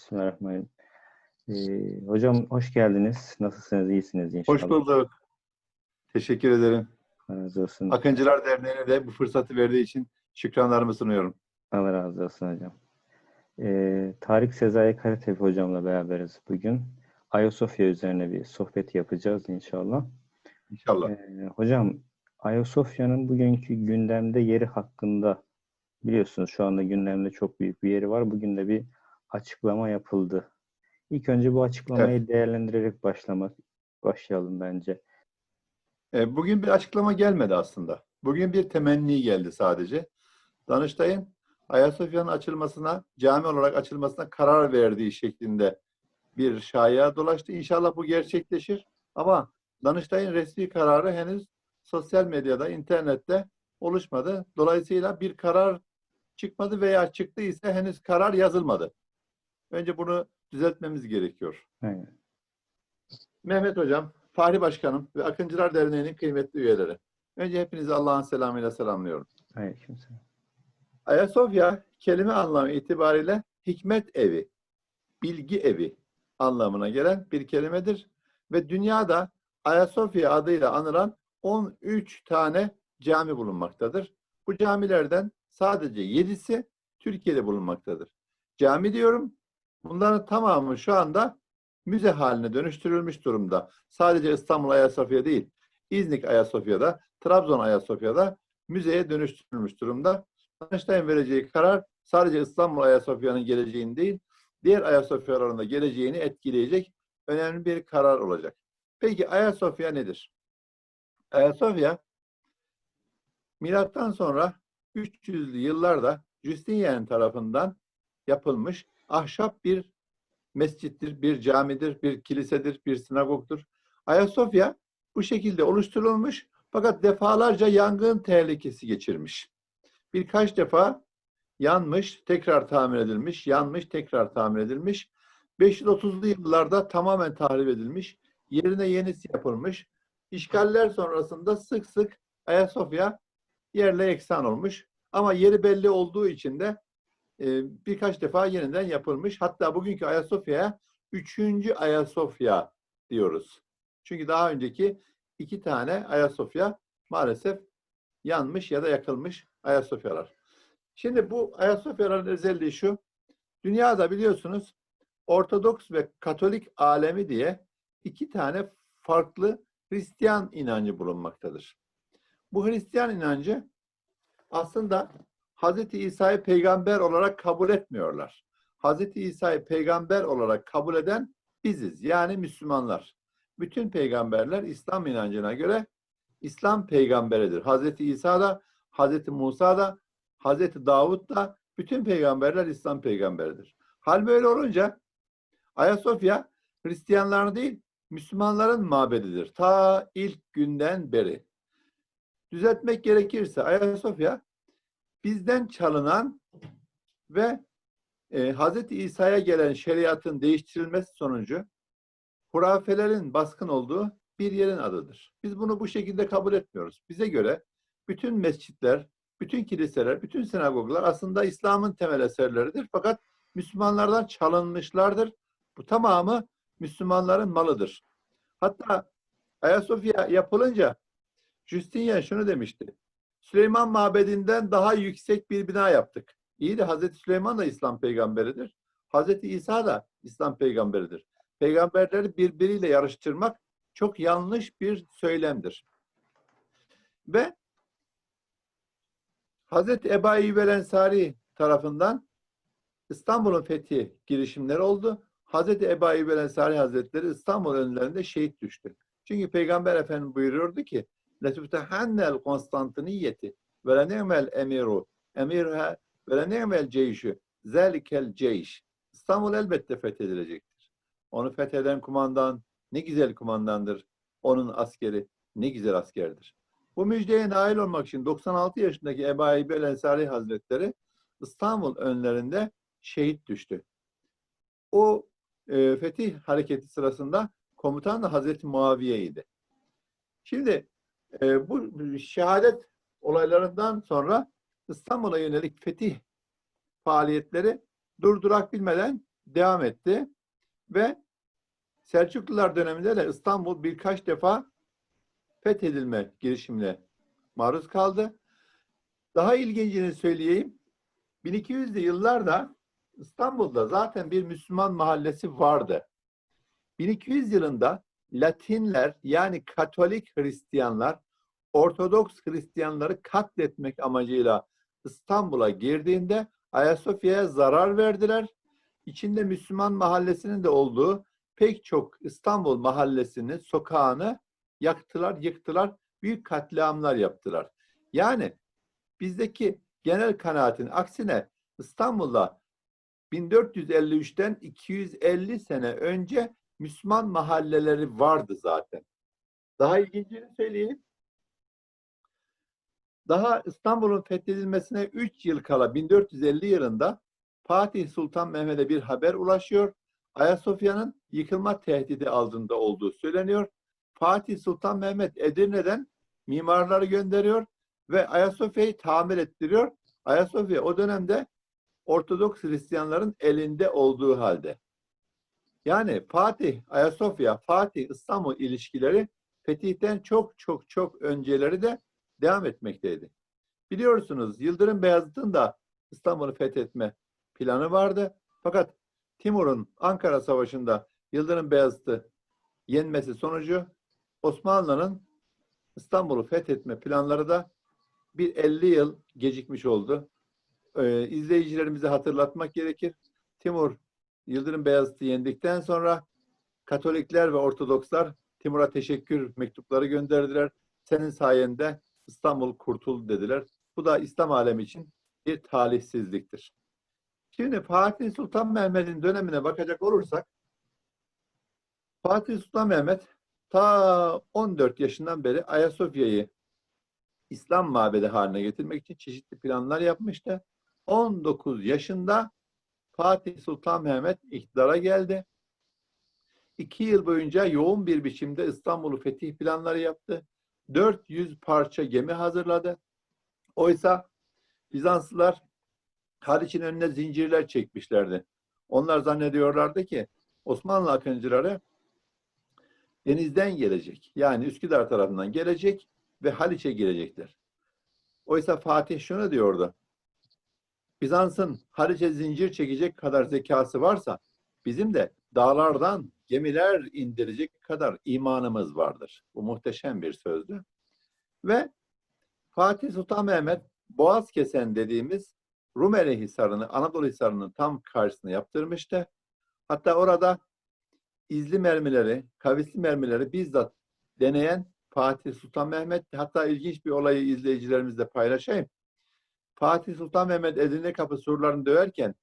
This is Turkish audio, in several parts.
Bismillahirrahmanirrahim. Ee, hocam hoş geldiniz. Nasılsınız? İyisiniz inşallah. Hoş bulduk. Teşekkür ederim. Razı olsun. Akıncılar Derneği'ne de bu fırsatı verdiği için şükranlarımı sunuyorum. Allah razı olsun hocam. Ee, Tarık Sezai Karatepe hocamla beraberiz bugün. Ayasofya üzerine bir sohbet yapacağız inşallah. İnşallah. Ee, hocam Ayasofya'nın bugünkü gündemde yeri hakkında biliyorsunuz şu anda gündemde çok büyük bir yeri var. Bugün de bir açıklama yapıldı. İlk önce bu açıklamayı değerlendirerek başlamak başlayalım bence. E, Bugün bir açıklama gelmedi aslında. Bugün bir temenni geldi sadece. Danıştay'ın Ayasofya'nın açılmasına, cami olarak açılmasına karar verdiği şeklinde bir şaya dolaştı. İnşallah bu gerçekleşir. Ama Danıştay'ın resmi kararı henüz sosyal medyada, internette oluşmadı. Dolayısıyla bir karar çıkmadı veya çıktıysa henüz karar yazılmadı. Önce bunu düzeltmemiz gerekiyor. Aynen. Mehmet Hocam, Fahri Başkanım ve Akıncılar Derneği'nin kıymetli üyeleri. Önce hepinizi Allah'ın selamıyla selamlıyorum. Aleykümselam. Ayasofya kelime anlamı itibariyle hikmet evi, bilgi evi anlamına gelen bir kelimedir. Ve dünyada Ayasofya adıyla anılan 13 tane cami bulunmaktadır. Bu camilerden sadece 7'si Türkiye'de bulunmaktadır. Cami diyorum, bunların tamamı şu anda müze haline dönüştürülmüş durumda. Sadece İstanbul Ayasofya değil, İznik Ayasofya'da, Trabzon Ayasofya'da müzeye dönüştürülmüş durumda. Danıştay'ın vereceği karar sadece İstanbul Ayasofya'nın geleceğini değil, diğer Ayasofya'ların da geleceğini etkileyecek önemli bir karar olacak. Peki Ayasofya nedir? Ayasofya milattan sonra 300'lü yıllarda Justinian tarafından yapılmış ahşap bir mescittir, bir camidir, bir kilisedir, bir sinagogdur. Ayasofya bu şekilde oluşturulmuş fakat defalarca yangın tehlikesi geçirmiş. Birkaç defa yanmış, tekrar tamir edilmiş, yanmış, tekrar tamir edilmiş. 530'lu yıllarda tamamen tahrip edilmiş. Yerine yenisi yapılmış. İşgaller sonrasında sık sık Ayasofya yerle eksan olmuş. Ama yeri belli olduğu için de e, birkaç defa yeniden yapılmış. Hatta bugünkü Ayasofya'ya üçüncü Ayasofya diyoruz. Çünkü daha önceki iki tane Ayasofya maalesef yanmış ya da yakılmış Ayasofyalar. Şimdi bu Ayasofyaların özelliği şu. Dünyada biliyorsunuz Ortodoks ve Katolik alemi diye iki tane farklı Hristiyan inancı bulunmaktadır. Bu Hristiyan inancı aslında Hz. İsa'yı peygamber olarak kabul etmiyorlar. Hz. İsa'yı peygamber olarak kabul eden biziz. Yani Müslümanlar. Bütün peygamberler İslam inancına göre İslam peygamberidir. Hz. İsa da, Hz. Musa da, Hz. Davud da bütün peygamberler İslam peygamberidir. Hal böyle olunca Ayasofya Hristiyanların değil Müslümanların mabedidir. Ta ilk günden beri. Düzeltmek gerekirse Ayasofya bizden çalınan ve e, Hz. İsa'ya gelen şeriatın değiştirilmesi sonucu hurafelerin baskın olduğu bir yerin adıdır. Biz bunu bu şekilde kabul etmiyoruz. Bize göre bütün mescitler, bütün kiliseler, bütün sinagoglar aslında İslam'ın temel eserleridir. Fakat Müslümanlardan çalınmışlardır. Bu tamamı Müslümanların malıdır. Hatta Ayasofya yapılınca Justinian şunu demişti. Süleyman Mabedi'nden daha yüksek bir bina yaptık. İyi de Hazreti Süleyman da İslam peygamberidir. Hazreti İsa da İslam peygamberidir. Peygamberleri birbiriyle yarıştırmak çok yanlış bir söylemdir. Ve Hazreti Ebu Eyyub Ensari tarafından İstanbul'un fethi girişimleri oldu. Hazreti Ebu Eyyub Ensari Hazretleri İstanbul önlerinde şehit düştü. Çünkü Peygamber Efendimiz buyuruyordu ki letüftehennel Konstantiniyeti ve le ne'mel emiru emirha ve le ne'mel ceyşü zelikel ceyş İstanbul elbette fethedilecektir. Onu fetheden kumandan ne güzel kumandandır. Onun askeri ne güzel askerdir. Bu müjdeye nail olmak için 96 yaşındaki Ebu Ayyub el Ensari Hazretleri İstanbul önlerinde şehit düştü. O e, fetih hareketi sırasında komutan da Hazreti Muaviye idi. Şimdi e, bu şehadet olaylarından sonra İstanbul'a yönelik fetih faaliyetleri durdurak bilmeden devam etti ve Selçuklular döneminde de İstanbul birkaç defa fethedilme girişimine maruz kaldı. Daha ilgincini söyleyeyim. 1200'lü yıllarda İstanbul'da zaten bir Müslüman mahallesi vardı. 1200 yılında Latinler yani Katolik Hristiyanlar Ortodoks Hristiyanları katletmek amacıyla İstanbul'a girdiğinde Ayasofya'ya zarar verdiler. İçinde Müslüman mahallesinin de olduğu pek çok İstanbul mahallesini, sokağını yaktılar, yıktılar, büyük katliamlar yaptılar. Yani bizdeki genel kanaatin aksine İstanbul'da 1453'ten 250 sene önce Müslüman mahalleleri vardı zaten. Daha ilgincini söyleyeyim. Daha İstanbul'un fethedilmesine 3 yıl kala 1450 yılında Fatih Sultan Mehmet'e bir haber ulaşıyor. Ayasofya'nın yıkılma tehdidi altında olduğu söyleniyor. Fatih Sultan Mehmet Edirne'den mimarları gönderiyor ve Ayasofya'yı tamir ettiriyor. Ayasofya o dönemde Ortodoks Hristiyanların elinde olduğu halde. Yani Fatih, Ayasofya, Fatih, İstanbul ilişkileri fetihten çok çok çok önceleri de devam etmekteydi. Biliyorsunuz Yıldırım Beyazıt'ın da İstanbul'u fethetme planı vardı. Fakat Timur'un Ankara Savaşı'nda Yıldırım Beyazıt'ı yenmesi sonucu Osmanlı'nın İstanbul'u fethetme planları da bir 50 yıl gecikmiş oldu. Ee, izleyicilerimize hatırlatmak gerekir. Timur Yıldırım Beyazıt'ı yendikten sonra Katolikler ve Ortodokslar Timur'a teşekkür mektupları gönderdiler. Senin sayende İstanbul kurtuldu dediler. Bu da İslam alemi için bir talihsizliktir. Şimdi Fatih Sultan Mehmet'in dönemine bakacak olursak Fatih Sultan Mehmet ta 14 yaşından beri Ayasofya'yı İslam mabedi haline getirmek için çeşitli planlar yapmıştı. 19 yaşında Fatih Sultan Mehmet iktidara geldi. İki yıl boyunca yoğun bir biçimde İstanbul'u fetih planları yaptı. 400 parça gemi hazırladı. Oysa Bizanslılar Haliç'in önüne zincirler çekmişlerdi. Onlar zannediyorlardı ki Osmanlı akıncıları denizden gelecek. Yani Üsküdar tarafından gelecek ve Haliç'e girecekler. Oysa Fatih şunu diyordu. Bizans'ın Haliç'e zincir çekecek kadar zekası varsa bizim de dağlardan gemiler indirecek kadar imanımız vardır. Bu muhteşem bir sözdü. Ve Fatih Sultan Mehmet Boğaz Kesen dediğimiz Rumeli Hisarı'nı, Anadolu Hisarı'nın tam karşısına yaptırmıştı. Hatta orada izli mermileri, kavisli mermileri bizzat deneyen Fatih Sultan Mehmet. Hatta ilginç bir olayı izleyicilerimizle paylaşayım. Fatih Sultan Mehmet Edirne kapı surlarını döverken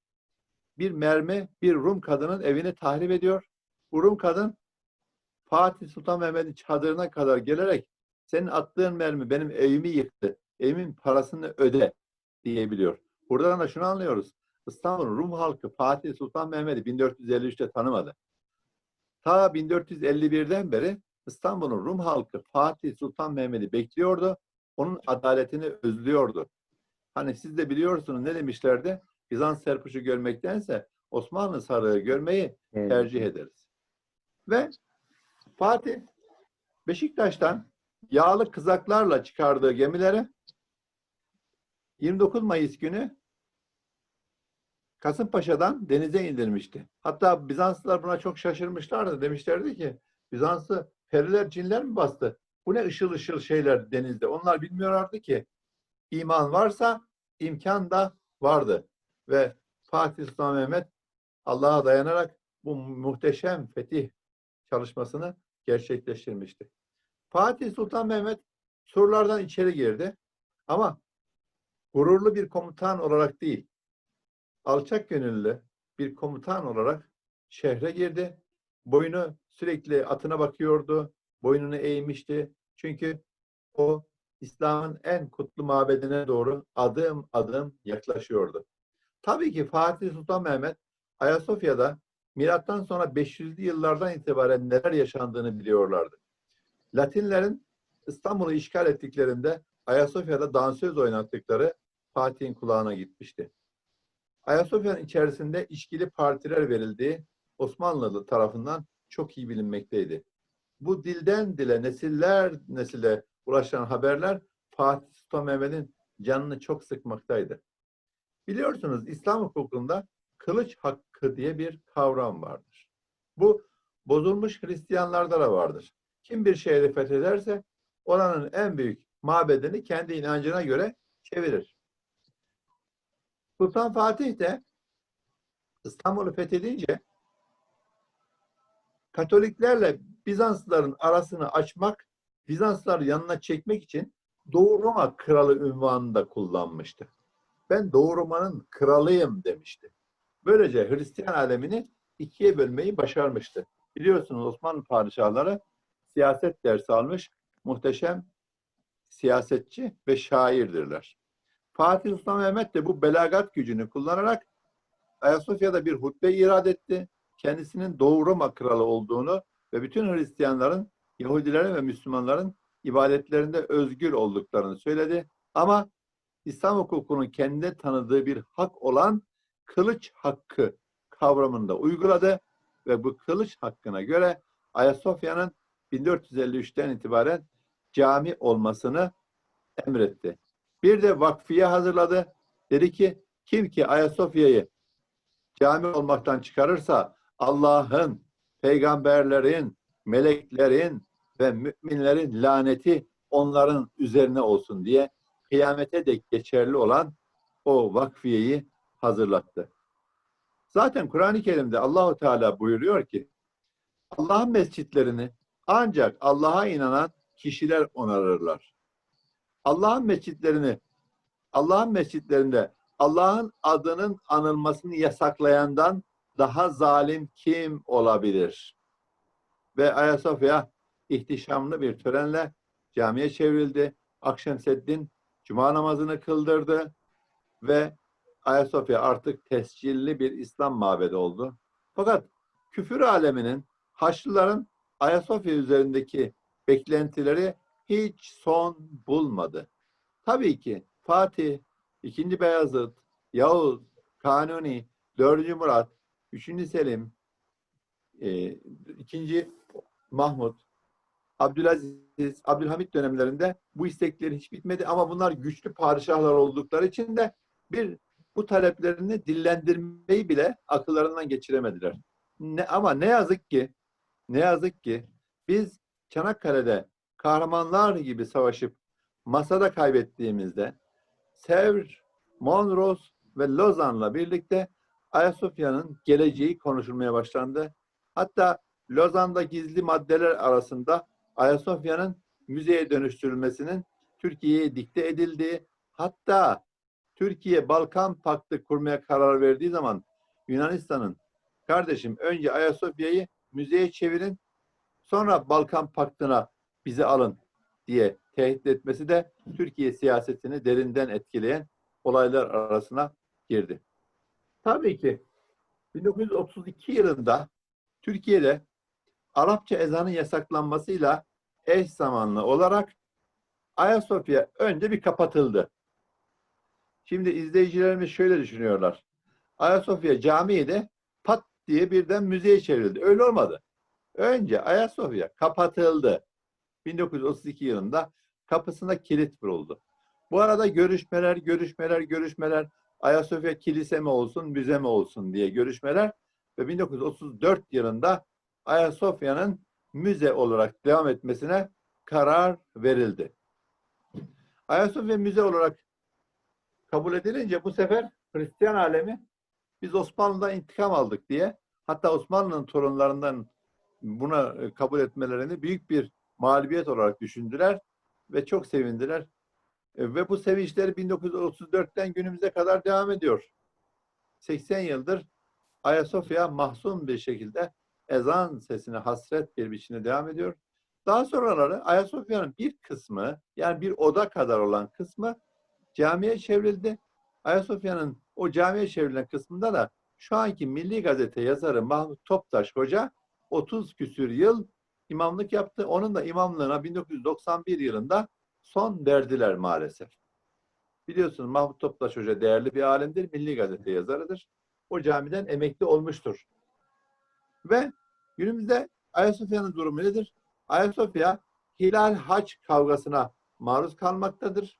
bir mermi bir Rum kadının evini tahrip ediyor. Bu Rum kadın Fatih Sultan Mehmet'in çadırına kadar gelerek senin attığın mermi benim evimi yıktı. Evimin parasını öde diyebiliyor. Buradan da şunu anlıyoruz. İstanbul'un Rum halkı Fatih Sultan Mehmet'i 1453'te tanımadı. Ta 1451'den beri İstanbul'un Rum halkı Fatih Sultan Mehmet'i bekliyordu. Onun adaletini özlüyordu. Hani siz de biliyorsunuz ne demişlerdi? Bizans serpuşu görmektense Osmanlı sarığı görmeyi Evet. tercih ederiz. Ve Fatih Beşiktaş'tan yağlı kızaklarla çıkardığı gemileri 29 Mayıs günü Kasımpaşa'dan denize indirmişti. Hatta Bizanslılar buna çok şaşırmışlardı. Demişlerdi ki Bizans'ı periler, cinler mi bastı? Bu ne ışıl ışıl şeyler denizde. Onlar bilmiyorlardı ki iman varsa imkan da vardı. Ve Fatih Sultan Mehmet Allah'a dayanarak bu muhteşem fetih çalışmasını gerçekleştirmişti. Fatih Sultan Mehmet surlardan içeri girdi. Ama gururlu bir komutan olarak değil, alçak gönüllü bir komutan olarak şehre girdi. Boynu sürekli atına bakıyordu. Boynunu eğmişti. Çünkü o İslam'ın en kutlu mabedine doğru adım adım yaklaşıyordu. Tabii ki Fatih Sultan Mehmet Ayasofya'da milattan sonra 500'lü yıllardan itibaren neler yaşandığını biliyorlardı. Latinlerin İstanbul'u işgal ettiklerinde Ayasofya'da dansöz oynattıkları Fatih'in kulağına gitmişti. Ayasofya'nın içerisinde içkili partiler verildiği Osmanlı tarafından çok iyi bilinmekteydi. Bu dilden dile, nesiller nesile ulaşan haberler Fatih Sultan Mehmet'in canını çok sıkmaktaydı. Biliyorsunuz İslam hukukunda kılıç hakkı diye bir kavram vardır. Bu bozulmuş Hristiyanlarda da vardır. Kim bir şehri fethederse oranın en büyük mabedini kendi inancına göre çevirir. Sultan Fatih de İstanbul'u fethedince Katoliklerle Bizanslıların arasını açmak, Bizanslıları yanına çekmek için Doğu Roma kralı ünvanını da kullanmıştı. Ben Doğu Roma'nın kralıyım demişti. Böylece Hristiyan alemini ikiye bölmeyi başarmıştı. Biliyorsunuz Osmanlı padişahları siyaset dersi almış muhteşem siyasetçi ve şairdirler. Fatih Sultan Mehmet de bu belagat gücünü kullanarak Ayasofya'da bir hutbe irad etti. Kendisinin Doğu Roma kralı olduğunu ve bütün Hristiyanların, Yahudilerin ve Müslümanların ibadetlerinde özgür olduklarını söyledi. Ama İslam hukukunun kendine tanıdığı bir hak olan kılıç hakkı kavramını da uyguladı ve bu kılıç hakkına göre Ayasofya'nın 1453'ten itibaren cami olmasını emretti. Bir de vakfiye hazırladı. Dedi ki kim ki Ayasofya'yı cami olmaktan çıkarırsa Allah'ın, peygamberlerin, meleklerin ve müminlerin laneti onların üzerine olsun diye kıyamete dek geçerli olan o vakfiyeyi hazırlattı. Zaten Kur'an-ı Kerim'de Allahu Teala buyuruyor ki Allah'ın mescitlerini ancak Allah'a inanan kişiler onarırlar. Allah'ın mescitlerini Allah'ın mescitlerinde Allah'ın adının anılmasını yasaklayandan daha zalim kim olabilir? Ve Ayasofya ihtişamlı bir törenle camiye çevrildi. Akşemseddin cuma namazını kıldırdı ve Ayasofya artık tescilli bir İslam mabedi oldu. Fakat küfür aleminin Haçlıların Ayasofya üzerindeki beklentileri hiç son bulmadı. Tabii ki Fatih, II. Beyazıt, Yavuz, Kanuni, 4. Murat, 3. Selim, e, 2. Mahmut, Abdülaziz, Abdülhamit dönemlerinde bu istekleri hiç bitmedi ama bunlar güçlü padişahlar oldukları için de bir bu taleplerini dillendirmeyi bile akıllarından geçiremediler. Ne, ama ne yazık ki ne yazık ki biz Çanakkale'de kahramanlar gibi savaşıp masada kaybettiğimizde Sevr, Monros ve Lozan'la birlikte Ayasofya'nın geleceği konuşulmaya başlandı. Hatta Lozan'da gizli maddeler arasında Ayasofya'nın müzeye dönüştürülmesinin Türkiye'ye dikte edildiği, hatta Türkiye Balkan Paktı kurmaya karar verdiği zaman Yunanistan'ın kardeşim önce Ayasofya'yı müzeye çevirin, sonra Balkan Paktı'na bizi alın diye tehdit etmesi de Türkiye siyasetini derinden etkileyen olaylar arasına girdi. Tabii ki 1932 yılında Türkiye'de Arapça ezanın yasaklanmasıyla eş zamanlı olarak Ayasofya önce bir kapatıldı. Şimdi izleyicilerimiz şöyle düşünüyorlar. Ayasofya Camii de pat diye birden müzeye çevrildi. Öyle olmadı. Önce Ayasofya kapatıldı. 1932 yılında kapısına kilit vuruldu. Bu arada görüşmeler, görüşmeler, görüşmeler Ayasofya kilise mi olsun, müze mi olsun diye görüşmeler ve 1934 yılında Ayasofya'nın müze olarak devam etmesine karar verildi. Ayasofya müze olarak kabul edilince bu sefer Hristiyan alemi biz Osmanlı'dan intikam aldık diye hatta Osmanlı'nın torunlarından buna e, kabul etmelerini büyük bir mağlubiyet olarak düşündüler ve çok sevindiler. E, Ve bu sevinçleri 1934'ten günümüze kadar devam ediyor. 80 yıldır Ayasofya mahzun bir şekilde ezan sesine hasret bir biçimde devam ediyor. Daha sonraları Ayasofya'nın bir kısmı yani bir oda kadar olan kısmı camiye çevrildi. Ayasofya'nın o camiye çevrilen kısmında da şu anki Milli Gazete yazarı Mahmut Toptaş Hoca 30 küsür yıl imamlık yaptı. Onun da imamlığına 1991 yılında son verdiler maalesef. Biliyorsunuz Mahmut Toptaş Hoca değerli bir alimdir. Milli Gazete yazarıdır. O camiden emekli olmuştur. Ve günümüzde Ayasofya'nın durumu nedir? Ayasofya hilal haç kavgasına maruz kalmaktadır.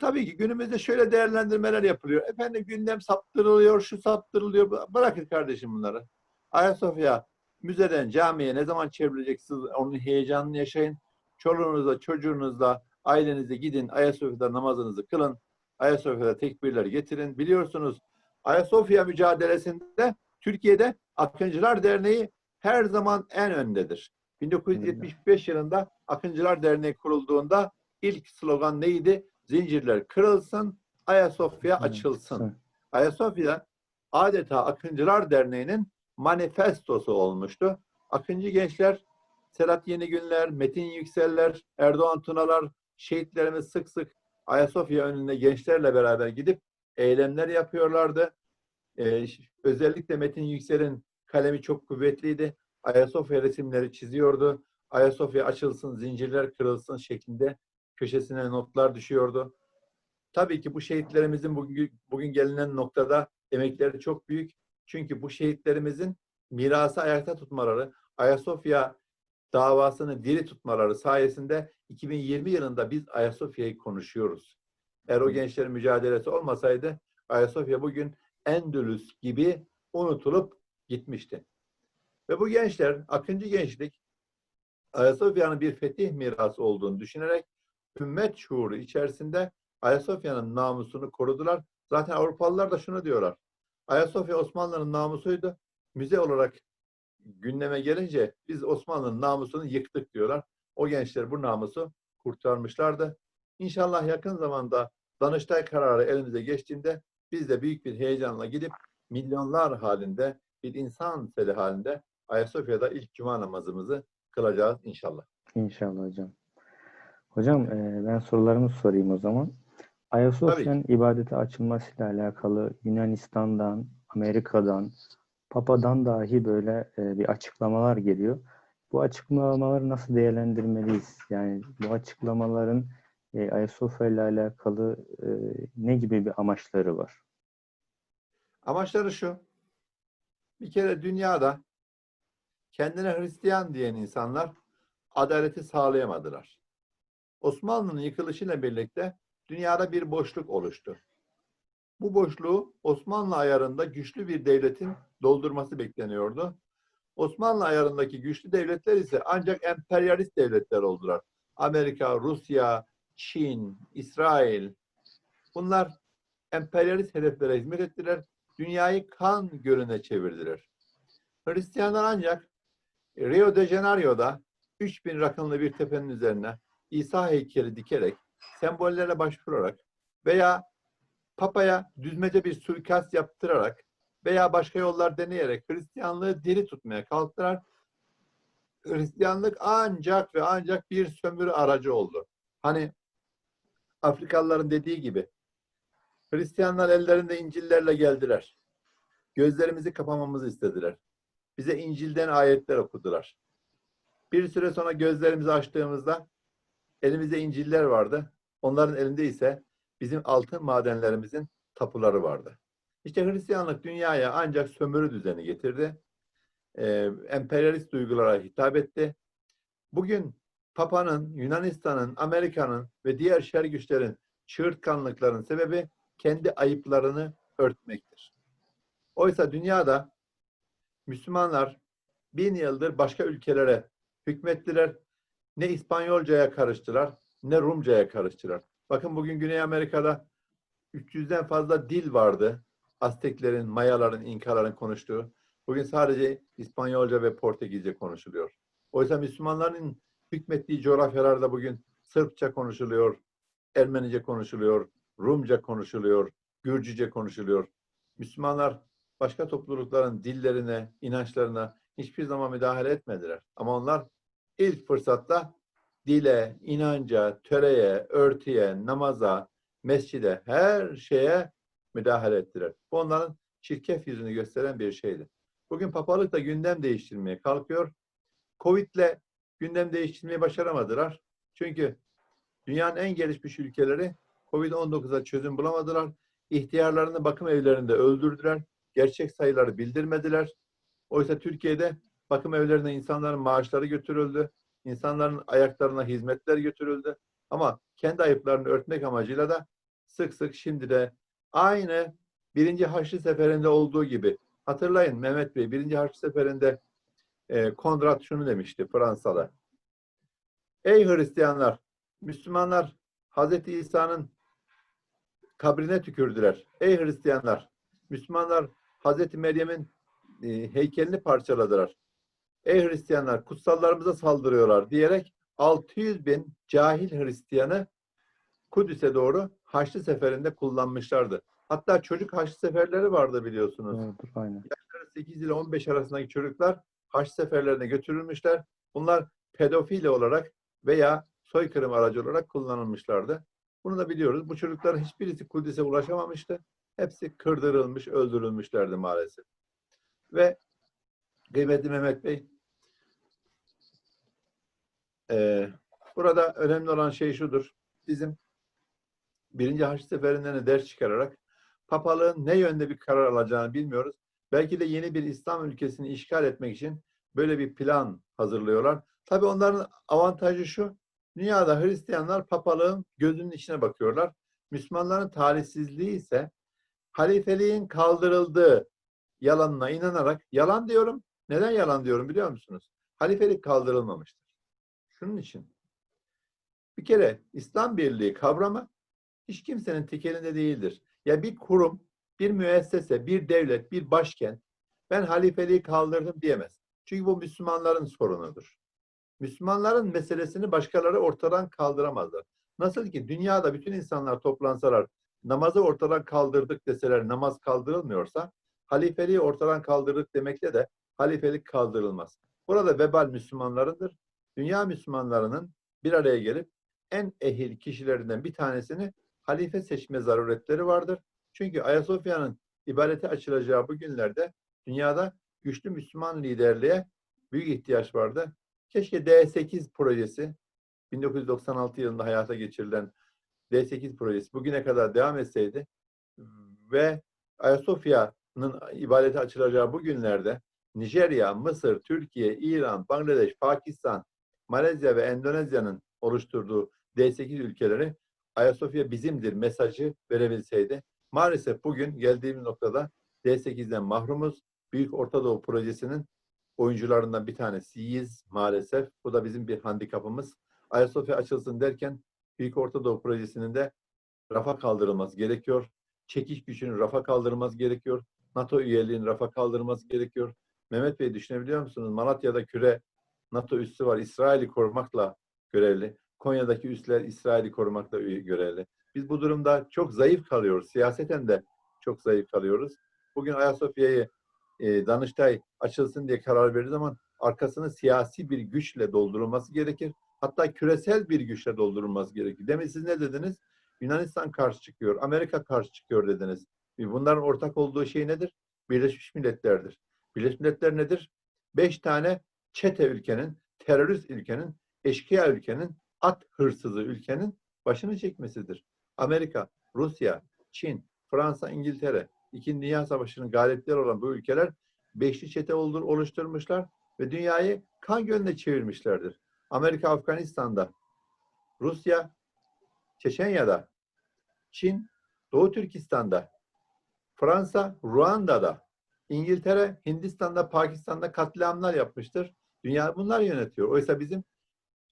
Tabii ki günümüzde şöyle değerlendirmeler yapılıyor. Efendim gündem saptırılıyor, şu saptırılıyor. Bırakın kardeşim bunları. Ayasofya müzeden camiye ne zaman çevrileceksiniz onun heyecanını yaşayın. Çoluğunuzla, çocuğunuzla, ailenizle gidin Ayasofya'da namazınızı kılın. Ayasofya'da tekbirler getirin. Biliyorsunuz Ayasofya mücadelesinde Türkiye'de Akıncılar Derneği her zaman en öndedir. 1975 yılında Akıncılar Derneği kurulduğunda ilk slogan neydi? Zincirler kırılsın, Ayasofya açılsın. Ayasofya adeta Akıncılar Derneği'nin manifestosu olmuştu. Akıncı gençler, Serhat Yenigünler, Metin Yükseller, Erdoğan Tunalar, şehitlerimiz sık sık Ayasofya önünde gençlerle beraber gidip eylemler yapıyorlardı. Ee, özellikle Metin Yüksel'in kalemi çok kuvvetliydi. Ayasofya resimleri çiziyordu. Ayasofya açılsın, zincirler kırılsın şeklinde köşesine notlar düşüyordu. Tabii ki bu şehitlerimizin bugün, bugün gelinen noktada emekleri çok büyük. Çünkü bu şehitlerimizin mirası ayakta tutmaları, Ayasofya davasını diri tutmaları sayesinde 2020 yılında biz Ayasofya'yı konuşuyoruz. Eğer o gençlerin mücadelesi olmasaydı Ayasofya bugün Endülüs gibi unutulup gitmişti. Ve bu gençler, Akıncı gençlik Ayasofya'nın bir fetih mirası olduğunu düşünerek ümmet şuuru içerisinde Ayasofya'nın namusunu korudular. Zaten Avrupalılar da şunu diyorlar. Ayasofya Osmanlı'nın namusuydu. Müze olarak gündeme gelince biz Osmanlı'nın namusunu yıktık diyorlar. O gençler bu namusu kurtarmışlardı. İnşallah yakın zamanda Danıştay kararı elimize geçtiğinde biz de büyük bir heyecanla gidip milyonlar halinde bir insan seli halinde Ayasofya'da ilk cuma namazımızı kılacağız inşallah. İnşallah hocam. Hocam e, ben sorularımı sorayım o zaman. Ayasofya'nın ibadete açılmasıyla alakalı Yunanistan'dan, Amerika'dan, Papa'dan dahi böyle e, bir açıklamalar geliyor. Bu açıklamaları nasıl değerlendirmeliyiz? Yani bu açıklamaların e, Ayasofya ile alakalı e, ne gibi bir amaçları var? Amaçları şu. Bir kere dünyada kendine Hristiyan diyen insanlar adaleti sağlayamadılar. Osmanlı'nın yıkılışıyla birlikte dünyada bir boşluk oluştu. Bu boşluğu Osmanlı ayarında güçlü bir devletin doldurması bekleniyordu. Osmanlı ayarındaki güçlü devletler ise ancak emperyalist devletler oldular. Amerika, Rusya, Çin, İsrail bunlar emperyalist hedeflere hizmet ettiler. Dünyayı kan gölüne çevirdiler. Hristiyanlar ancak Rio de Janeiro'da 3000 rakımlı bir tepenin üzerine İsa heykeli dikerek, sembollere başvurarak veya Papa'ya düzmece bir suikast yaptırarak veya başka yollar deneyerek Hristiyanlığı diri tutmaya kalktılar. Hristiyanlık ancak ve ancak bir sömürü aracı oldu. Hani Afrikalıların dediği gibi Hristiyanlar ellerinde İncil'lerle geldiler. Gözlerimizi kapamamızı istediler. Bize İncil'den ayetler okudular. Bir süre sonra gözlerimizi açtığımızda elimizde İncil'ler vardı. Onların elinde ise bizim altın madenlerimizin tapuları vardı. İşte Hristiyanlık dünyaya ancak sömürü düzeni getirdi. Ee, emperyalist duygulara hitap etti. Bugün Papa'nın, Yunanistan'ın, Amerika'nın ve diğer şer güçlerin çığırtkanlıkların sebebi kendi ayıplarını örtmektir. Oysa dünyada Müslümanlar bin yıldır başka ülkelere hükmettiler. Ne İspanyolcaya karıştılar, ne Rumcaya karıştılar. Bakın bugün Güney Amerika'da 300'den fazla dil vardı. Azteklerin, Mayaların, İnkaların konuştuğu. Bugün sadece İspanyolca ve Portekizce konuşuluyor. Oysa Müslümanların hükmettiği coğrafyalarda bugün Sırpça konuşuluyor, Ermenice konuşuluyor, Rumca konuşuluyor, Gürcüce konuşuluyor. Müslümanlar başka toplulukların dillerine, inançlarına hiçbir zaman müdahale etmediler. Ama onlar ilk fırsatta dile, inanca, töreye, örtüye, namaza, mescide, her şeye müdahale ettiler. Bu onların çirkef yüzünü gösteren bir şeydi. Bugün papalık da gündem değiştirmeye kalkıyor. Covid'le gündem değiştirmeyi başaramadılar. Çünkü dünyanın en gelişmiş ülkeleri Covid-19'a çözüm bulamadılar. İhtiyarlarını bakım evlerinde öldürdüler. Gerçek sayıları bildirmediler. Oysa Türkiye'de bakım evlerine insanların maaşları götürüldü. İnsanların ayaklarına hizmetler götürüldü. Ama kendi ayıplarını örtmek amacıyla da sık sık şimdi de aynı birinci Haçlı Seferi'nde olduğu gibi hatırlayın Mehmet Bey birinci Haçlı Seferi'nde e, şunu demişti Fransa'da. Ey Hristiyanlar, Müslümanlar Hazreti İsa'nın kabrine tükürdüler. Ey Hristiyanlar, Müslümanlar Hazreti Meryem'in e, heykelini parçaladılar. Ey Hristiyanlar, kutsallarımıza saldırıyorlar diyerek 600 bin cahil Hristiyanı Kudüs'e doğru Haçlı Seferi'nde kullanmışlardı. Hatta çocuk Haçlı Seferleri vardı biliyorsunuz. Doğrudur, aynen. 8 ile 15 arasındaki çocuklar haç seferlerine götürülmüşler. Bunlar pedofili olarak veya soykırım aracı olarak kullanılmışlardı. Bunu da biliyoruz. Bu çocukların hiçbirisi Kudüs'e ulaşamamıştı. Hepsi kırdırılmış, öldürülmüşlerdi maalesef. Ve kıymetli Mehmet Bey, eee, burada önemli olan şey şudur. Bizim birinci Haç Seferinden de ders çıkararak papalığın ne yönde bir karar alacağını bilmiyoruz. Belki de yeni bir İslam ülkesini işgal etmek için böyle bir plan hazırlıyorlar. Tabii onların avantajı şu, dünyada Hristiyanlar papalığın gözünün içine bakıyorlar. Müslümanların talihsizliği ise halifeliğin kaldırıldığı yalanına inanarak, yalan diyorum, neden yalan diyorum biliyor musunuz? Halifelik kaldırılmamıştır. Şunun için. Bir kere İslam Birliği kavramı hiç kimsenin tekelinde değildir. Ya bir kurum bir müessese, bir devlet, bir başkent ben halifeliği kaldırdım diyemez. Çünkü bu Müslümanların sorunudur. Müslümanların meselesini başkaları ortadan kaldıramazlar. Nasıl ki dünyada bütün insanlar toplansalar namazı ortadan kaldırdık deseler namaz kaldırılmıyorsa halifeliği ortadan kaldırdık demekle de halifelik kaldırılmaz. Burada vebal Müslümanlarındır. Dünya Müslümanlarının bir araya gelip en ehil kişilerinden bir tanesini halife seçme zaruretleri vardır. Çünkü Ayasofya'nın ibadete açılacağı bu günlerde dünyada güçlü Müslüman liderliğe büyük ihtiyaç vardı. Keşke D8 projesi 1996 yılında hayata geçirilen D8 projesi bugüne kadar devam etseydi ve Ayasofya'nın ibadete açılacağı bu günlerde Nijerya, Mısır, Türkiye, İran, Bangladeş, Pakistan, Malezya ve Endonezya'nın oluşturduğu D8 ülkeleri Ayasofya bizimdir mesajı verebilseydi Maalesef bugün geldiğimiz noktada D8'den mahrumuz. Büyük Orta Doğu Projesi'nin oyuncularından bir tanesiyiz maalesef. Bu da bizim bir handikapımız. Ayasofya açılsın derken Büyük Orta Doğu Projesi'nin de rafa kaldırılması gerekiyor. Çekiş gücünün rafa kaldırılması gerekiyor. NATO üyeliğinin rafa kaldırılması gerekiyor. Mehmet Bey düşünebiliyor musunuz? Malatya'da küre NATO üssü var. İsrail'i korumakla görevli. Konya'daki üsler İsrail'i korumakla görevli. Biz bu durumda çok zayıf kalıyoruz. Siyaseten de çok zayıf kalıyoruz. Bugün Ayasofya'yı e, Danıştay açılsın diye karar verir zaman arkasını siyasi bir güçle doldurulması gerekir. Hatta küresel bir güçle doldurulması gerekir. Demin siz ne dediniz? Yunanistan karşı çıkıyor, Amerika karşı çıkıyor dediniz. E, Bunların ortak olduğu şey nedir? Birleşmiş Milletler'dir. Birleşmiş Milletler nedir? Beş tane çete ülkenin, terörist ülkenin, eşkıya ülkenin, at hırsızı ülkenin başını çekmesidir. Amerika, Rusya, Çin, Fransa, İngiltere, İkinci Dünya Savaşı'nın galipleri olan bu ülkeler beşli çete oluşturmuşlar ve dünyayı kan gölüne çevirmişlerdir. Amerika Afganistan'da, Rusya Çeçenya'da, Çin Doğu Türkistan'da, Fransa Ruanda'da, İngiltere Hindistan'da, Pakistan'da katliamlar yapmıştır. Dünya bunlar yönetiyor. Oysa bizim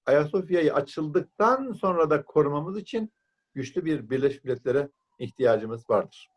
Ayasofya'yı açıldıktan sonra da korumamız için güçlü bir Birleşmiş Milletler'e ihtiyacımız vardır.